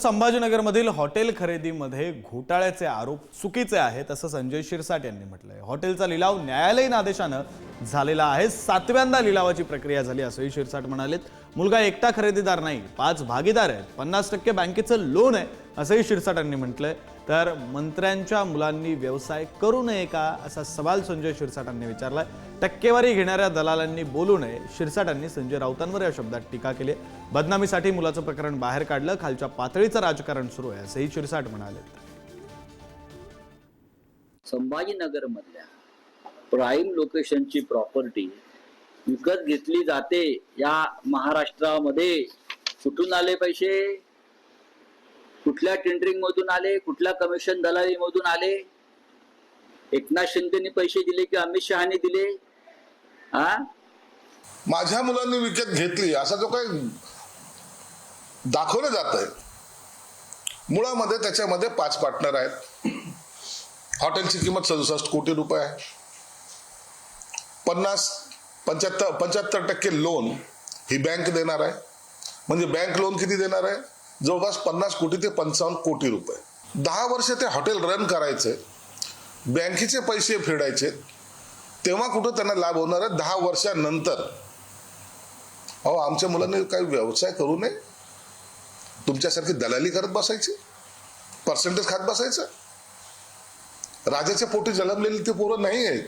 संभाजीनगरमधील hotel खरेदीमध्ये घोटाळ्याचे आरोप चुकीचे आहेत असं संजय शिरसाट यांनी म्हटलंय. हॉटेलचा लिलाव न्यायालयीन आदेशानं झालेला आहे. सातव्यांदा लिलावाची प्रक्रिया झाली असंही शिरसाट म्हणालेत. मुलगा एकटा खरेदीदार नाही पाच भागीदार आहेत. पन्नास टक्के बँकेचं लोन आहे असंही शिरसाट यांनी म्हटलंय. तर मंत्र्यांच्या मुलांनी व्यवसाय करू नये का असा सवाल संजय शिरसाटांनी विचारलाय. टक्केवारी घेणाऱ्या दलालांनी बोलू नये. शिरसाटांनी संजय राऊतांवर या शब्दात टीका केली. बदनामीसाठी मुलाचं प्रकरण बाहेर काढलं. खालच्या पातळीचं राजकारण सुरू आहे असंही शिरसाट म्हणाले. संभाजीनगर मधल्या प्राईम लोकेशनची प्रॉपर्टी विकत घेतली जाते या महाराष्ट्रामध्ये. कुठून आले पैसे? कुठल्या टेंडरिंग मधून आले कुठल्या कमिशन दलाली मधून आले? एकनाथ शिंदेनी पैसे दिले की अमित शहानी दिले? हा माझ्या मुलांनी विकत घेतली असा जो काही दाखवलं जात आहे मुळामध्ये त्याच्यामध्ये पाच पार्टनर आहेत. हॉटेलची किंमत सदुसष्ट कोटी रुपये आहे. पन्नास पंच्याहत्तर पंच्याहत्तर टक्के लोन ही बँक देणार आहे. म्हणजे बँक लोन किती देणार आहे? जवळपास पन्नास कोटी ते पंचावन्न कोटी रुपये. दहा वर्ष ते हॉटेल रन करायचे बँकेचे पैसे फेडायचे तेव्हा कुठं त्यांना लाभ होणार आहे? दहा वर्षानंतर. अहो आमच्या मुलांनी काही व्यवसाय करू नये. तुमच्यासारखी दलाली करत बसायची. पर्सेंटेज खात बसायचं. राजाच्या पोटी जन्मलेली ते पोरं नाही आहेत